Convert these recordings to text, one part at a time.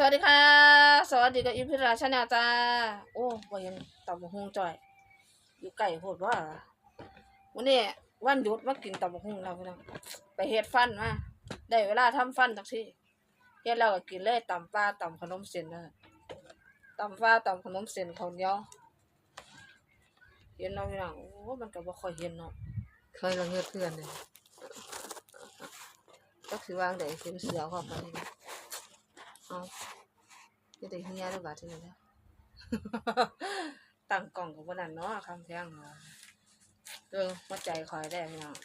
สวัสดีค่ะ สวัสดีกับอิมพิราชาแนลจ้า โอ้บ่เห็นตำบักหุ่งจ่อย อยู่ไก่โพดว่าวันนี้วันหยุดมากินตำบักหุ่งเราพี่น้องไปเฮ็ดฟันมาได้เวลาทำฟันจักทีเฮ็ดแล้วก็กินเลยตำปลาตำขนมเส้นนะตำปลาตำขนมเส้นข้าวเหนียวเห็นเนาะพี่น้องโอ้มันก็บ่ค่อยเห็นเนาะเคยละเงิดเพื่อนเลยก็คือวางได้เห็นเสือเข้าไปนี่ เอาจะได้เฮียแล้วบาดทีนี้นะตั้งกล่องกับวันนั้นเนาะคำแพงเนาะเออหัวใจคอยได้พี่น้อง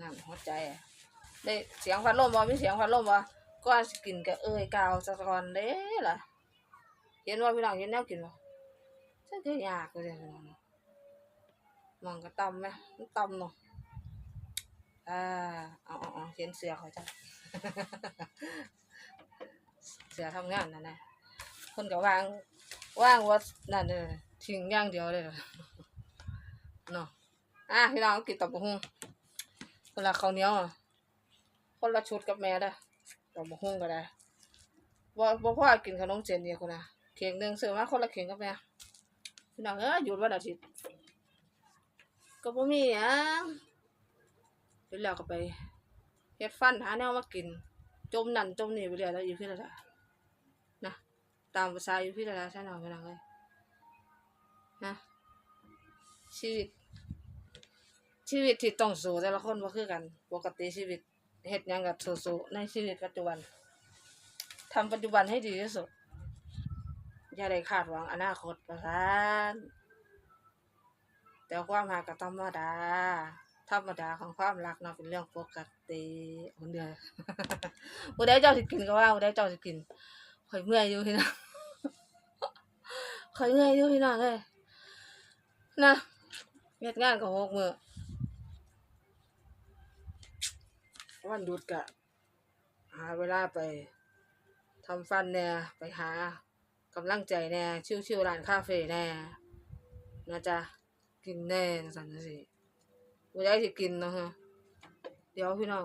นั่นหัวใจ ได้เสียงพัดลมบ่มีเสียงพัดลมบ่ก่อนสิกินก็เอ้ยกาวสะกอนเด้ล่ะเห็นว่าพี่น้องเห็นแนวกินบ่จังก็ยากเลยพี่น้องมองก็ต่ำไหมต่ำเนาะอ่าอาเอาเอาเห็นเสือเขาจ้ะ เสือทำงานนั่นนะคนก็วางว่างว่านั่นเลยทิ้งอย่างเดียวเลยเนาะอะพี่น้องกินตับกหุ่งคนละข้าเนี้ยคนละชุดกับแม่เด้ตับกหุ่งก็ได้บ่บ่พอกินขนมเจนเดียคนนะเข่งหนึ่งซื้อมาคนละเข่งกับแม่พี่น้องเอ้ยหยุดวันอาทิตย์ก็บ่มีหยังเสร็จแล้วก็ไปเฮ็ดฟันหาแนวมากิน จมนั่นจมนี่ไปเรื่อยแล้วอยู่พี่ละนะ ตามภาษาอยู่พี่ละใช่หน่อยพี่น้องเลยนะชีวิต ชีวิตที่ต้องสู้แต่ละคนบ่คือกัน ปกติชีวิตเฮ็ดหยังก็สู้ๆในชีวิตปัจจุบันทำปัจจุบันให้ดีที่สุด อย่าได้คาดหวังอนาคตประทานแต่ความหากธรรมดา ธรรมดาของความรักนาะเป็นเรื่องปกติคนเดียวผู้ใดเจ้าสิกินก็ว่าผู้ใดเจ้าสิกินข่อยเมื่อยอยู่พี่น้ งข่อยเมื่อยอยู่พี่น้องเอ้ยนะเฮ็ดงานก็หกมือวันหยุดก็หาเวลาไปทำฟันแน่ไปหากำลังใจแน่ชิวๆร้านคาเฟ่แน่นะจ๊ะกินแน่จังซั่นจังซี่ผู้สิกินเนาะฮะเดี๋ยวพี่น้อง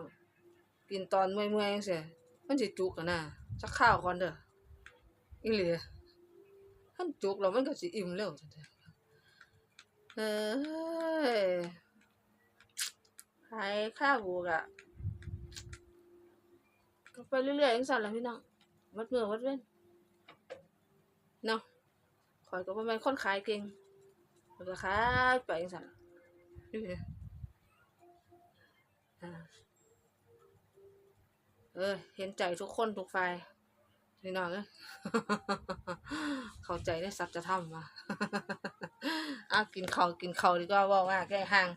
กินตอนเมื่อยๆจังซี่มันสิจุกกันนะสักข้าวก่อนเด้ออีหลี มันจุกแล้วมันก็สิอิ่มเร็วจังเอ้ยขายข้าวบูกอะก็ไปเรื่อยๆจังซั่นล่ะพี่น้องวัดเมื้อวัดเว้นเนาะขอยก็บ่แม่นคนขายเก่งข้อยก็ขายไปจังซั่นล่ะอีหลีอ่าเออเห็นใจทุกคนทุกฝ่าย พี่น้องเอ้ยเข้าใจในสัจธรรมว่ะอะกินข้ากินข้าดีกว่าว่ามากแก้ห่าง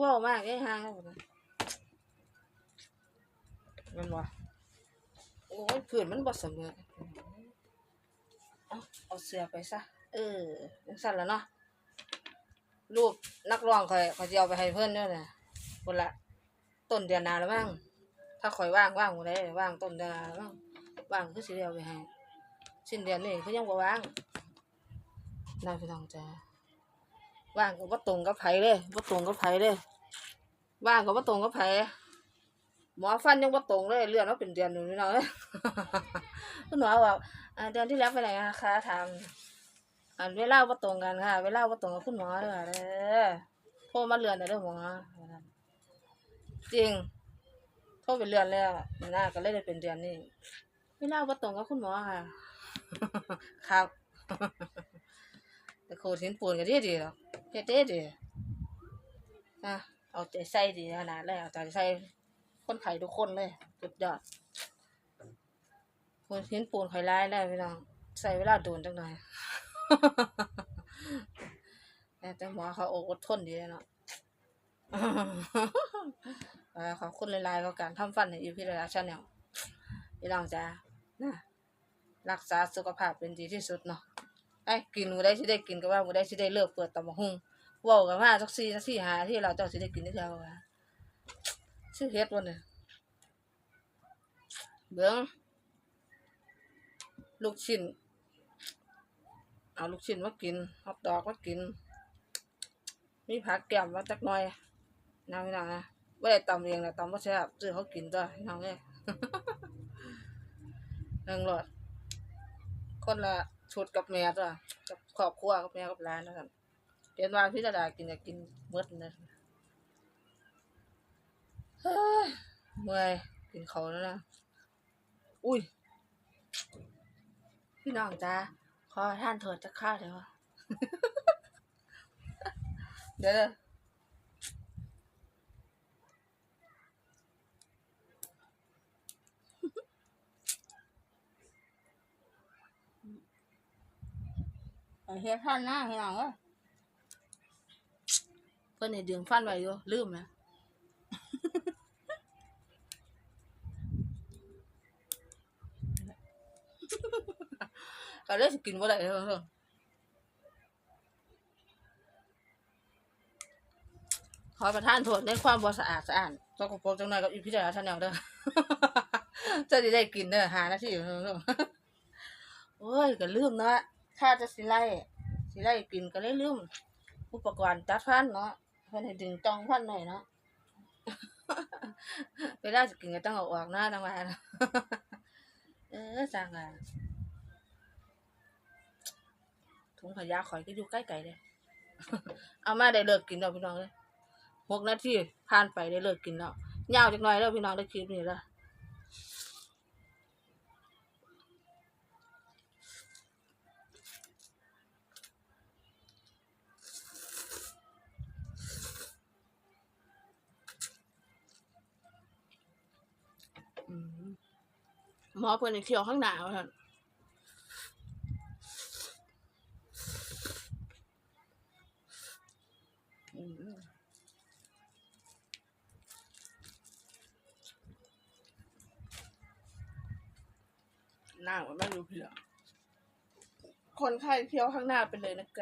ว่ามากแก้ห่างมันบ่โอ้ยพื้นมันบ่เสมอเอาเอาเสื้อไปซะ เออจังซั่นล่ะเนาะรูปนักร้องข่อยข่อยสิเอาไปให้เพิ่อนด้อน่ะพุ่นละต้นเดือนนาแล้วมั้งถ้าข่อยว่างว่างบ่ได้ว่างต้นเดือนนาแล้วมั้ง ว่างคือสิได้เอาไปให้สิ้นเดือนนี้คือยังบ่ว่างน่าพี่น้องจ้าว่างก็บ่ตรงกับไผเลยบ่ตรงกับไผเลยว่างก็บ่ตรงกับไผหมอฟันยังบ่ตรงเลยเลื่อนมาเป็นเดือนหนึงพี่น้องเอ้ยคุณหมอว่าอ่าเดือนที่แล้วไปไหนคะถามอันเวลาบ่ตรงกันค่ะ เวลาบ่ตรงกับคุณหมอเด้อเด้อโทรมาเลื่อนได้เด้อหมอจริงโทรไปเรือนแล้วหน้าก็เลยได้เป็นเดือนนี้ ไม่น่าว่าตรงกับคุณหมอค่ะ ครับ แต่โคตรหินปูนก็ดีดีหรอกเฮ็ดได้ดีอะเอาใจใส่ดีขนาดเลยเอาใจใส่คนไข้ทุกคนเลยสุดยอดโคตรหินปูนไข่ร้ายแล้วพี่น้องใส่เวลาโดนจังหน่อยแต่หมอเขาอดทนดีเลยเนาะเขอบคุณหลายๆกับการทำฟันในอีพีระยะชาแนลพี่น้องจ้า นะรักษาสุขภาพเป็นดีที่สุดเนาะไอ้กินบ่ได้สิได้กินก็ว่าบ่ได้สิได้เลิกเปิดตำบักหุ่งว้ากันมาจัก4นาที5นาที่เราเจ้าสิได้กินได้เท่าว่าชื่อเฮ็ดบ่เนี่ยเบิ่งลูกชิ้นเอาลูกชิ้นมากินฮอทดอกมากิน มีผักแก้มมาจักหน่อยนะพี่น้องนะไม่ได้ตำเองนะตำว่าแซ่บซื้อเขากินตัวพี่น้องเอ้ย เรื่องรอด คนละชุดกับแม่จ้ะกับครอบครัวกับแม่กับหลานนะครับเห็นว่าพี่ดาดากินก็กินเมดนะเฮ้ยเมื่อยกินเขาแล้วนะอุ้ย พี่น้องจ้าขอท่านโทษจะข้าเดี๋ยวเดี๋ยว เฮ็ดท่านหน้าพี่น้องเอ้ยเพิ่นนี่ดึงฟันไว้อยู่ลืมนะก็เลยสิกินบ่ได้เด้อขอประทานโทษในความบ่สะอาดสะอาดสกปรกบจังหน่อยกับอีพิจารณาท่านแนวเด้อจะได้กินเด้อหาหน้าทีเด้อเด้อโอ้ยก็ลืมเนาะ ถ้าจะสิไล่สิไล่กินก็เลยลืมอุปกรณ์จัดฟันเนาะเพิ่นให้ดึงจองฟันหน่อยเนาะเวลาจะกินก็ต้องเอาออกหน้าจังว่าเออจังอะถุงขยะข่อยก็อยู่ใกล้ไก่เลยเอามาได้เลิกกินแล้วพี่น้องเลยหกนาทีผ่านไปได้เลิกกินแล้วยาวจักหน่อยแล้วพี่น้องได้คลิปนี้แล้ว มอเพิ่นเที่ยวข้างหน้าว่านหน้ามันไม่รู้เพื่อคนไข้เที่ยวข้างหน้าไปเลยนะแก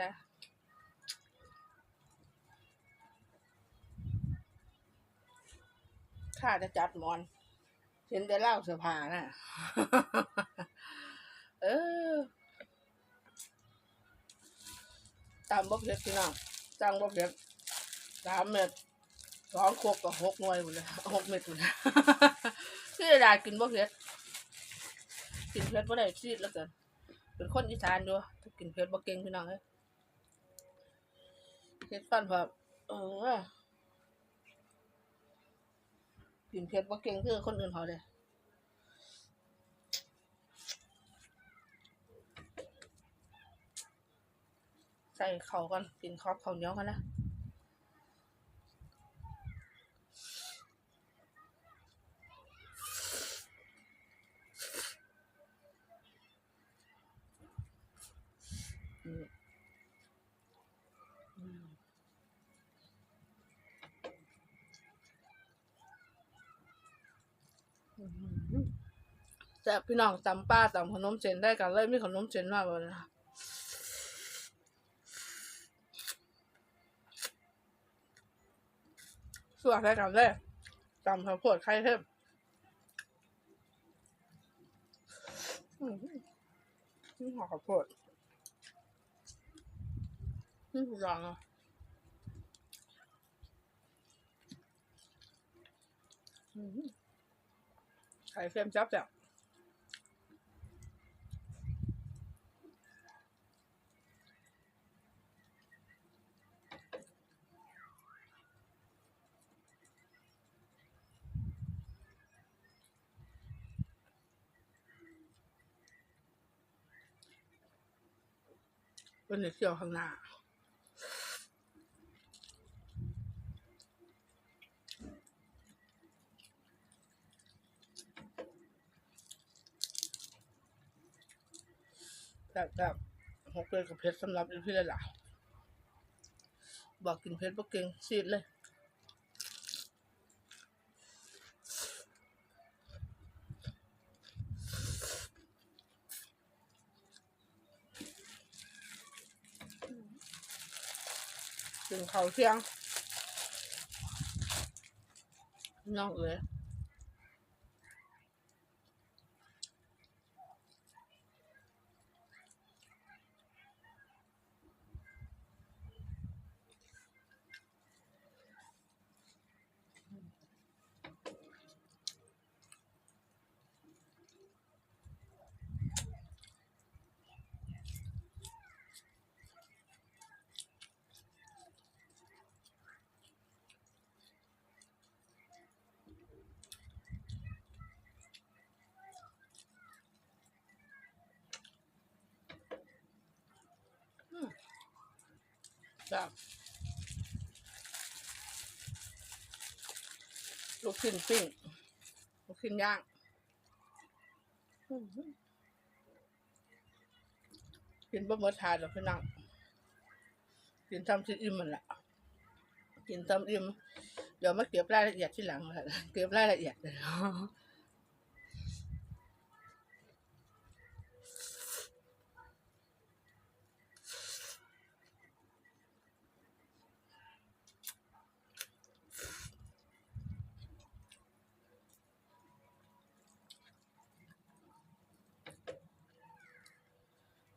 ข้าจะจัดมอน เห็นแต่เล่าเสื้อผ้าน่ะ เออ ตามบ่เพ็ดพี่น้องจ้างบ่เพ็ดสามเม็ดสองขวบกับหกหน่วยหมดเลยหกเม็ดหมดเลยที่ได้กินบ่เพ็ดกินเผ็ดบ่ได้ซีดแล้วกันเป็นคนอีสานอยู่ถ้ากินเผ็ดบ่เก่งพี่น้องเอ้ยเผ็ดฟันแบบเออ กินเผ็ดบ่เก่งคือคนอื่นเขาเลยใส่เขาก่อนกินครอบเขาเนียกันนะ แต่พี่น้องจำป้าจำขนมเจนได้กันเลยมีขนมเจนมากเลยนะสวัสดีกันเลยจำข้าวโพดไข่เพิ่มอืมนี่หอข้าวโพดนี่คือรังอะอืม ไข่เค็มจับจับเป็นเที่ยวข้างหน้า แบบแบบหกเลยกับเพชรสำหรับพี่เลยล่ะบอกกินเพชรบ่เก่งซีดเลยกินข้าวเที่ยงน้องเอ๋ย ครับลูกชิ้นปิ้งลูกชิ้นย่างกินบะเมื่ทานหรอกพี่น้องกินทำที่อิ่มมันแหละกินทำอิ่มเดี๋ยวมาเก็บรายละเอียดที่หลังละเก็บรายละเอียดเลย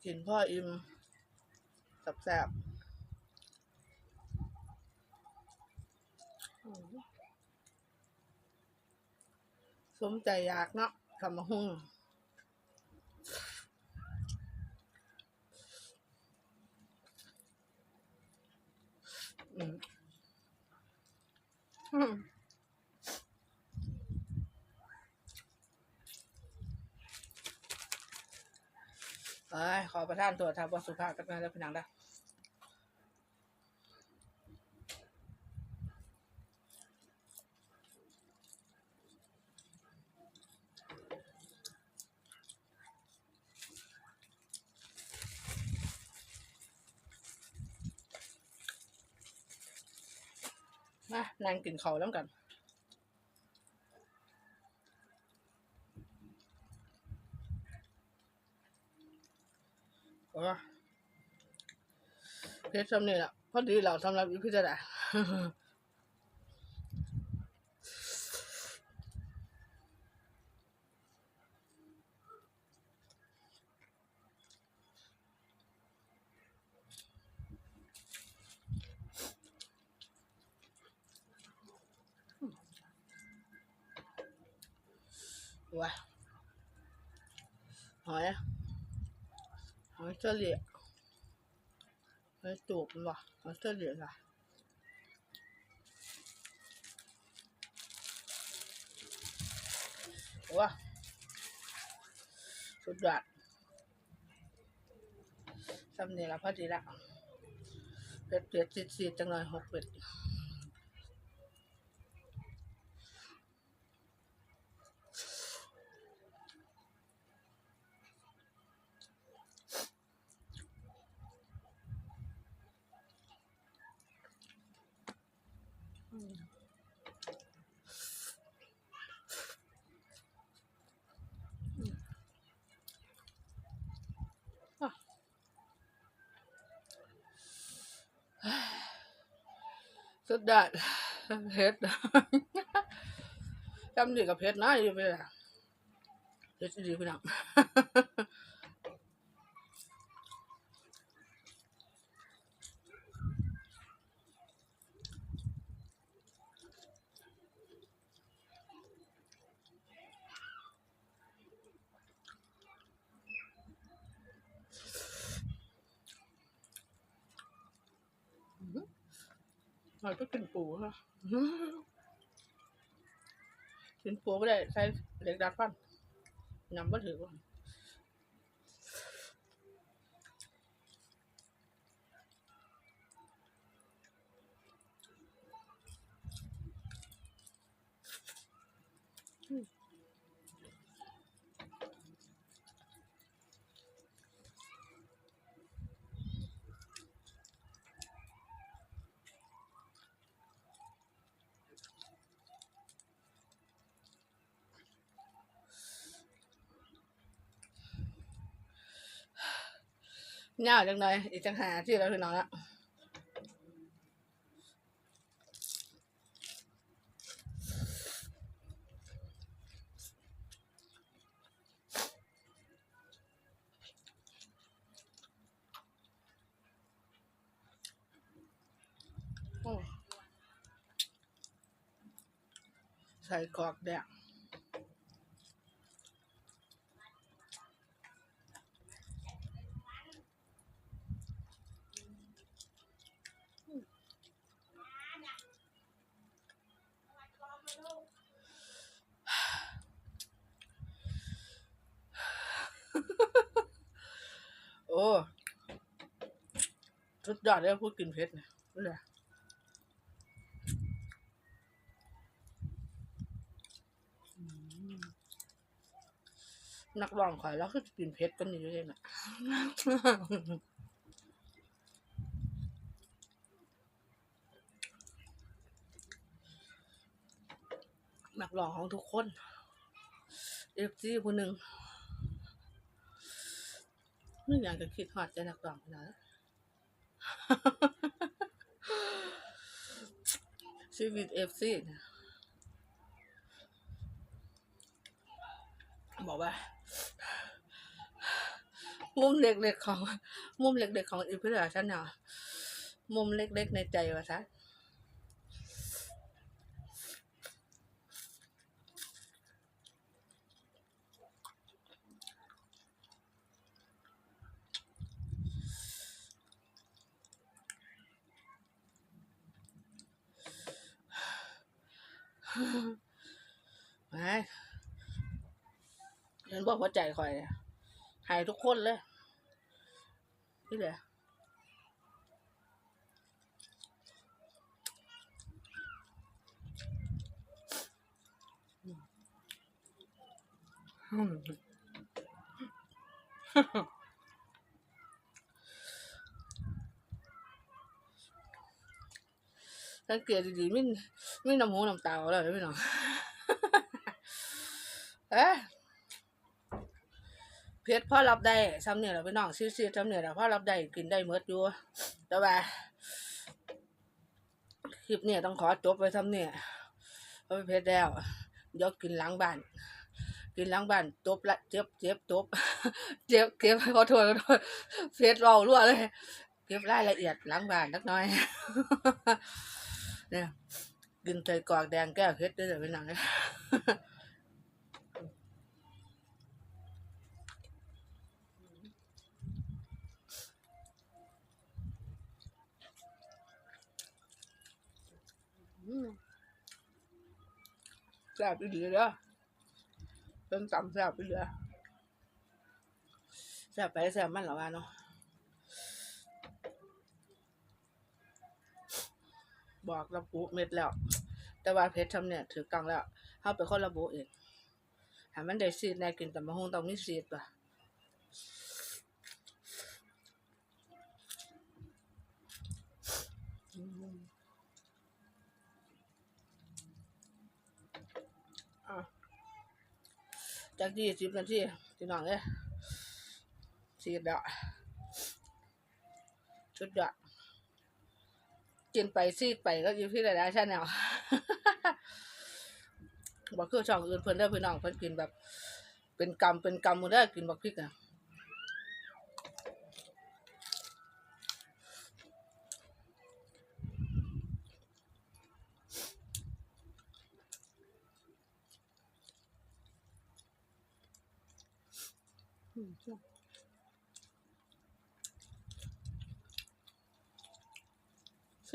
กินพ่ออิ่มแซ่บๆสมใจอยากเนาะทำมาหุ่งอืมอืม เอ้ยขอประทานตัวทำบทสุภาพกันนะแล้วพี่นังได้มานั่งกินข้าแล้วกัน เพชรสำนี่แหละพอดีเราสำหรับอีพิจารณาว้าหอย หอยเฉลี่ยหอยจูบมันว่ะหอยเฉลี่ยล่ะว้าสุดยอดสำเนียงละพอดีละเป็ดเป็ดจีดๆจังเลยหกเป็ด สุดยอดเพชรจำดีกับเพชรนะอยู่ไปละเพชรดีพี่น้อง หอยก็กินปูค่ะ ถึงโปูก็ได้ใช้เหล็กดัดฟันนำวัตถื เน่าจังเลยอีกจังหาที่เราคือน้องละใส่กรอกแดง โอ้สุดยอดเลยพูดกินเผ็ดเนี่ยนี่แหละอืมนักร้องขอยแล้วคือกินเผ็ดกันอยู่เลยนะนักร้องของทุกคนเอฟซีคนหนึ่ง ไม่อยากจะคิดฮอดจะนักร้องนะชีวิตเอฟซีนะบอกว่า มุมเล็กๆของ มุมเล็กๆของอีพิราฉันเนาะมุมเล็กๆในใจว่าซะ ไอ้ฉันบอกว่าใจคอยหายทุกคนเลย นี่แหละอืม สังเกตดีๆไม่ไม่น้ำหูน้ำตาอาแล้วพี่น้องเอ๊ะเพชรพ่อรับได้ซ้ำเนี่ยแหละพี่น้องซีซีซ้ำเนี่ยแหละพ่อรับได้กินได้เมื่ออยู่แต่ว่าคลิปเนี่ยต้องขอจบไปซ้ำเนี่ยเพราะเพชรแล้วเดี๋ยวกินล้างบ้าน กินล้างบ้านจบละเจ็บเจ็บจบเจ็บเก็บขอโทษขอโทษเพชรเรารั่วเลย เก็บรายละเอียดล้างบ้านนักน้อย เนี่ยกินใส่กรอกแดงแก้วเพชรด้วยเดี๋ยวพี่น้องอืมแซ่บอีหลีเด้อเป็นตำแซ่บอีหลีแซ่บไปแซ่บมันเหรอวะเนาะ บอกระบุเม็ดแล้ว แต่ว่าเพชรทำเนี่ยถือกลางแล้วเขาเป็นคนระบุเองหามันได้ซีดในกินแต่มะฮงต้องมีซีดป่ะจากยี่สิบนาทีพี่น้องเลยสีดแล้วชุดยอด กินไปซีดไปก็อยู่ที่ไหนได้ใช่แนวบอกคือช่องอื่นเพิ่นได้อพี่น้องเพิ่นกินแบบ เป็นกำเป็นกำหมดได้กินบักพริกอะอืมแ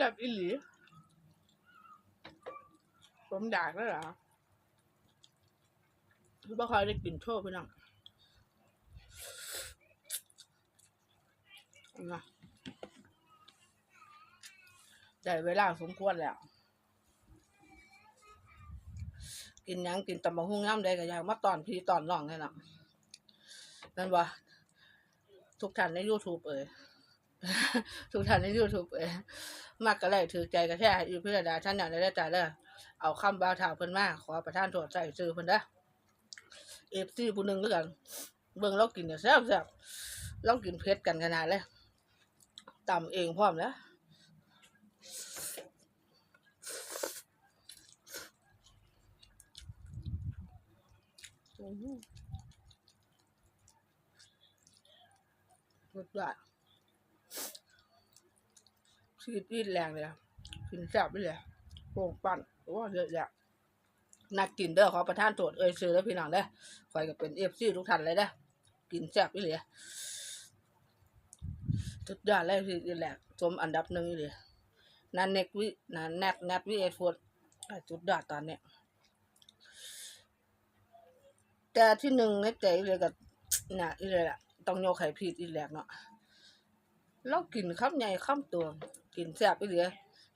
ซ่บอีหลีผมด่าก็เหรอบ่คอยได้กินโชว์พี่น้องอานะได้เวลาสมควรแล้ว กินยังกินตำบักหุ่งย่ำได้ก็อยากมาตอนพี่ตอนน้องนี่ล่ะนั่นว่าทุกท่านใน YouTube เอ่ย ทุกท่านใน YouTube เอ่ยมากก็เลยถือใจก็แค่อยู่พิรดาท่านอย่างได้แต่เด้อเอาคำบ่าวถาวเพิ่นมาขอประท่านโทษใส่ซื้อเพิ่นเด้อเอฟซีผู้หนึ่งคือกัน เบิ่งเรากินเนี่ยแซ่บแซ่บเรากินเผ็ดกันขนาดเลยตำเองพร้อมแล้วอือหื อสุดยอดชีวิตวิตแรงเลยอะกินแซ่บไปเลยโป่งปั่นโอ้เยอะแยะนักกินเด้อขอประทานโทษเอ้ยซื้อแล้วพี่น้องเด้อคอยก็เป็นเอฟซีทุกท่านเลยเด้อกินแซ่บไปเลยสุดยอดเลยชีวิตแรงสมอันดับหนึ่งเลยนันเน็กวินันแนกแนทวิเอฟโฟดสุดยอดตอนเนี้ยแต่ที่หนึ่งในใจเลยกับน่ะอีเลยล่ะต้องโยกไข่พีดอีแหลกเนาะเรากินคำใหญ่คำตัว กินแซ่บไปเหลือ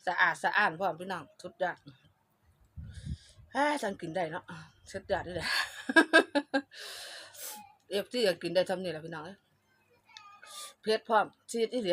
สะอาดสะอ้านพร้อมพี่น้องสุดยอดฮ่าฉันกินได้เนาะสุดยอดเลยแหละเอฟที่อยากกินได้ทำนี่แหละพี่น้องเอ้ยเผ็ดพร้อมชีสอีเหลือ